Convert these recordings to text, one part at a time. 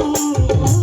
Ooh.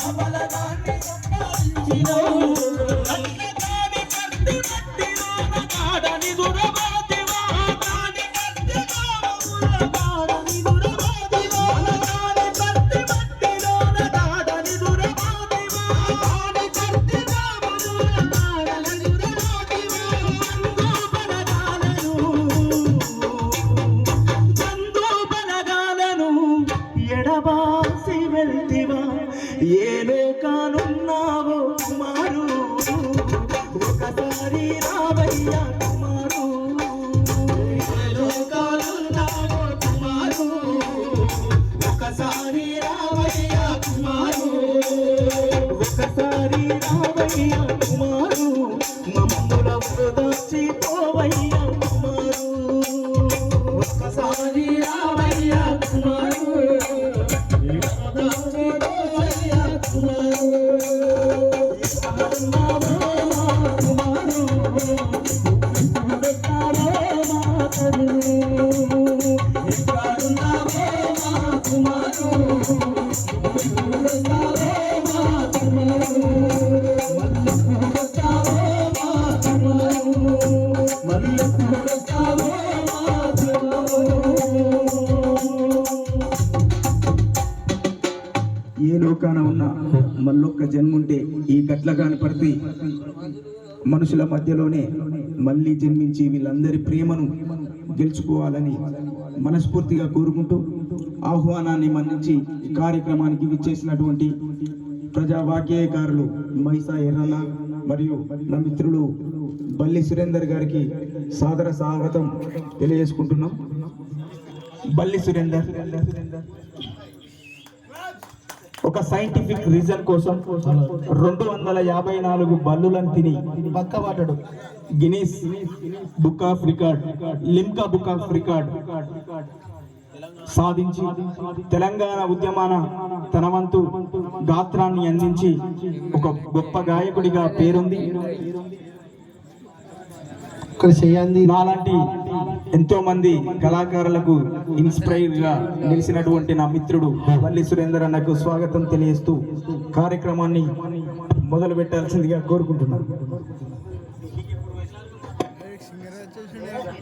కొండంత ఒకసారి రావయ్య కుమారు. ఏ లోకానున్నావో కుమారు ఒకసారి రావయ్య కుమారు. ఒకసారి రావయ్య కుమారు. మమ్ముల వృదాచి పోవయ్య కుమారు. ఒక్కసారి రావయ్య కుమారు వృదాచి పోవయ్య కుమారు. మళ్ళొక్క జన్ముంటే ఈ గట్ల కనపడితే మనుషుల మధ్యలోనే మళ్ళీ జన్మించి వీళ్ళందరి ప్రేమను గెలుచుకోవాలని మనస్ఫూర్తిగా కోరుకుంటూ ఆహ్వానాన్ని మన్నించి ఈ కార్యక్రమానికి విచ్చేసినటువంటి ప్రజావాక్యకారులు మైసా ఎర్రన్న మరియు నా మిత్రులు బల్లి సురేందర్ గారికి సాదర స్వాగతం తెలియజేసుకుంటున్నాం. బల్లి సురేందర్. ఒక సైంటిఫిక్ రీజన్ కోసం రెండు వందల యాభై నాలుగు బల్లులను తిని పక్కబడ్డాడు Guinness book of record Limca book of record సాధించి తెలంగాణ ఉద్యమాన తన వంతు గాత్రాన్ని అందించి ఒక గొప్ప గాయకుడిగా పేరుంది. చేయండి. నాలాంటి ఎంతో మంది కళాకారులకు ఇన్స్పైర్గా నిలిచినటువంటి నా మిత్రుడు వల్లి సురేందర్ అన్నకు స్వాగతం తెలియజేస్తూ కార్యక్రమాన్ని మొదలు పెట్టాల్సిందిగా కోరుకుంటున్నాను.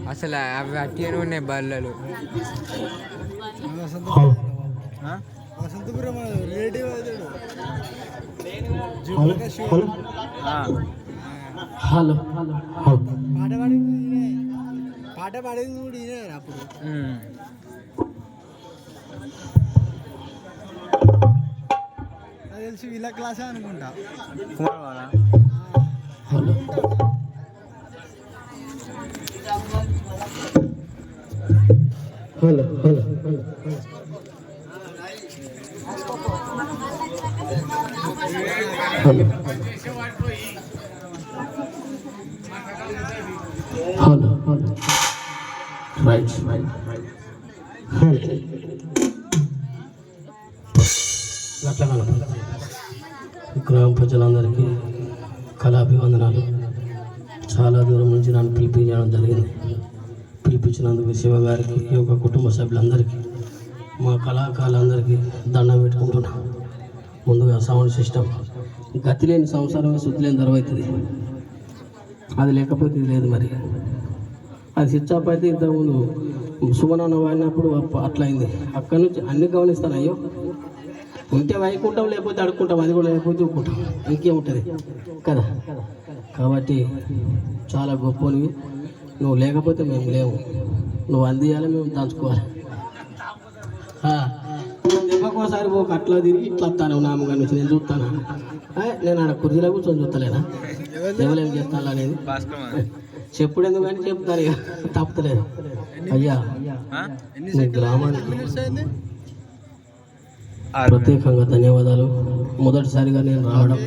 అసలు అవి అట్టిగానే ఉన్నాయి బల్లలు. వసంతపురం రిలేటివ్ హలో పాట పాడింది ఈయనే. పాట పాడింది కూడా ఈయనే అప్పుడు ఉమ్. నాకు తెలిసి వీళ్ళ క్లాసే అనుకుంటా Kumarawada hello hello hello hello right అట్లా గ్రామ ప్రజలందరికీ కళాభివందనాలు. చాలా దూరం నుంచి నన్ను పిలిపించడం జరిగింది. పిలిపించినందుకు శివ గారికి ఈ యొక్క కుటుంబ సభ్యులందరికీ మా కళాకారులందరికీ దండం పెట్టుకుంటున్నాను ముందుగా సౌండ్ సిస్టమ్. గతి లేని సంసారమే శుద్ధి లేని దొరవుతుంది అది లేకపోతే ఇది లేదు మరి. అది స్విచ్ ఆఫ్ అయితే ఇంతకుముందు సుమనాన్న వాడినప్పుడు అట్లయింది అయింది. అక్కడి నుంచి అన్ని గమనిస్తాను అయ్యో. ఉంటే వైకుంటాం లేకపోతే అడుక్కుంటాం అది కూడా లేకపోతే ఊక్కుంటాం ఇంకేముంటుంది? కదా? కాబట్టి చాలా గొప్పనివి నువ్వు లేకపోతే మేము లేవు. నువ్వు అందియాలి మేము దాచుకోవాలి. ఒక్కోసారి ఒక అట్లా తిరిగి ఇట్లా వస్తాను నామ కానీ వచ్చి నేను చూస్తాను? నేను ఆడ కుర్చీలో కూర్చొని చూస్తలేనా? ఎవరేం చేస్తాను అనేది? చెప్పుడు ఎందుకు కానీ చెప్తాను ఇక తప్పలేదు అయ్యా మీ గ్రామానికి ప్రత్యేకంగా ధన్యవాదాలు. మొదటిసారిగా నేను రావడం.